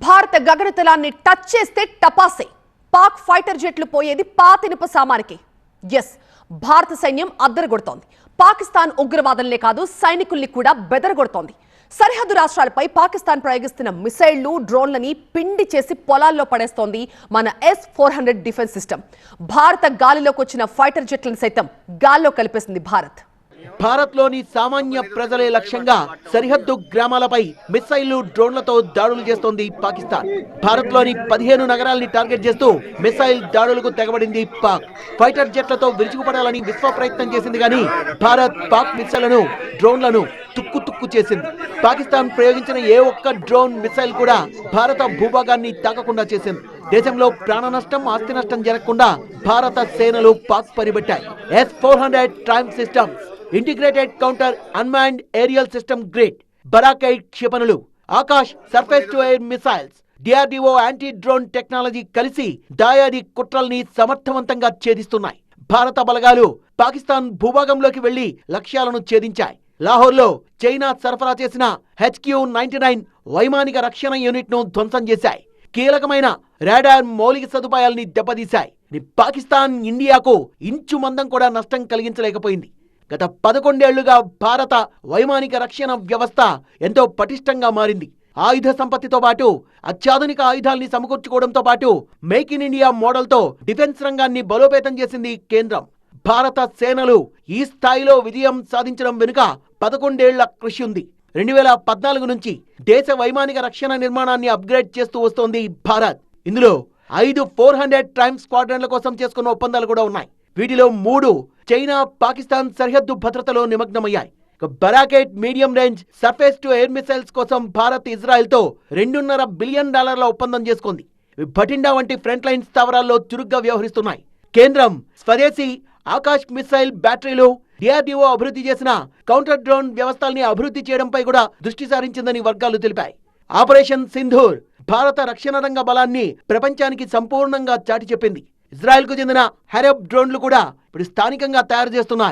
భారత గగనతలాన్ని టచ్ చేస్తే టపాసే. పాక్ ఫైటర్ జెట్లు పోయేది పాతినుప సామానికి. ఎస్ భారత సైన్యం అద్దరగొడుతోంది. పాకిస్తాన్ ఉగ్రవాదులనే కాదు సైనికుల్ని కూడా బెదరగొడుతోంది. సరిహద్దు రాష్ట్రాలపై పాకిస్తాన్ ప్రయోగిస్తున్న మిసైళ్ళు డ్రోన్లని పిండి చేసి పొలాల్లో పడేస్తోంది మన S four hundred defence system. భారత గాలిలోకి వచ్చిన ఫైటర్ జెట్లను సైతం గాల్లో కలిపేసింది భారత్. భారత్లోని సామాన్య ప్రజలే లక్ష్యంగా సరిహద్దు గ్రామాలపై మిస్సైళ్ళు డ్రోన్లతో దాడులు చేస్తోంది పాకిస్తాన్. భారత్లోని పదిహేను నగరాల్ని టార్గెట్ చేస్తూ మిస్సైల్ దాడులకు తెగబడింది పాక్. ఫైటర్ జెట్లతో విరుచుకుపడాలని విశ్వ ప్రయత్నం చేసింది కానీ భారత్ పాక్ మిస్సైళ్ళను డ్రోన్లను తుక్కు తుక్కు చేసింది. పాకిస్తాన్ ప్రయోగించిన ఏ ఒక్క డ్రోన్ మిస్సైల్ కూడా భారత భూభాగాన్ని తాకకుండా చేసింది. దేశంలో ప్రాణ నష్టం ఆస్తి నష్టం జరగకుండా భారత సేనలు పాక్ పరిబెట్టాయి S four hundred ట్రైమ్ systems integrated counter unmanned aerial system great బరాకైట్ క్షిపణులు Akash surface to air missiles DRDO anti drone technology కలిసి దాయాది కుట్రల్ని సమర్థవంతంగా ఛేదిస్తున్నాయి. భారత బలగాలు పాకిస్తాన్ భూభాగంలోకి వెళ్ళి లక్ష్యాలను ఛేదించాయి. లాహోర్లో చైనా సరఫరా చేసిన హెచ్క్యూ నైన్టీ నైన్ వైమానిక రక్షణ యూనిట్ను ధ్వంసం చేశాయి. కీలకమైన రాడార్ మౌలిక సదుపాయాల్ని దెబ్బతీశాయి. పాకిస్తాన్ ఇండియాకు ఇంచు మందం కూడా నష్టం కలిగించలేకపోయింది. గత పదకొండేళ్ళుగా భారత వైమానిక రక్షణ వ్యవస్థ ఎంతో పటిష్టంగా మారింది. ఆయుధ సంపత్తితో పాటు అత్యాధునిక ఆయుధాల్ని సమకూర్చుకోవడంతో పాటు మేక్ ఇన్ ఇండియా మోడల్తో డిఫెన్స్ రంగాన్ని బలోపేతం చేసింది కేంద్రం. భారత సేనలు ఈ స్థాయిలో విజయం సాధించడం వెనుక పదకొండేళ్ళ కృషి ఉంది. రెండు వేల పద్నాలుగు నుంచి దేశ వైమానిక రక్షణ నిర్మాణాన్ని అప్గ్రేడ్ చేస్తూ వస్తోంది భారత్. ఇందులో ఐదు ఫోర్ హండ్రెడ్ ట్రైమ్ స్క్వాడ్రన్ల కోసం చేసుకున్న ఒప్పందాలు కూడా ఉన్నాయి. వీటిలో మూడు చైనా పాకిస్తాన్ సరిహద్దు భద్రతలో నిమగ్నమయ్యాయి. బరాకేట్ బరాకెట్ medium range surface to air missiles కోసం భారత్ ఇజ్రాయెల్తో రెండున్నర బిలియన్ డాలర్ల ఒప్పందం చేసుకుంది. భటిండా వంటి ఫ్రంట్ లైన్ స్థావరాల్లో చురుగ్గా వ్యవహరిస్తున్నాయి. కేంద్రం స్వదేశీ ఆకాశ్ మిసైల్ బ్యాటరీలు డిఆర్డీఓ అభివృద్ధి చేసిన కౌంటర్ డ్రోన్ వ్యవస్థల్ని అభివృద్ధి చేయడంపై కూడా దృష్టి సారించిందని వర్గాలు తెలిపాయి. ఆపరేషన్ సింధూర్ భారత రక్షణ రంగ బలాన్ని ప్రపంచానికి సంపూర్ణంగా చాటి చెప్పింది. ఇజ్రాయెల్కు చెందిన హెరబ్ డ్రోన్లు కూడా ఇప్పుడు స్థానికంగా తయారు చేస్తున్నారు.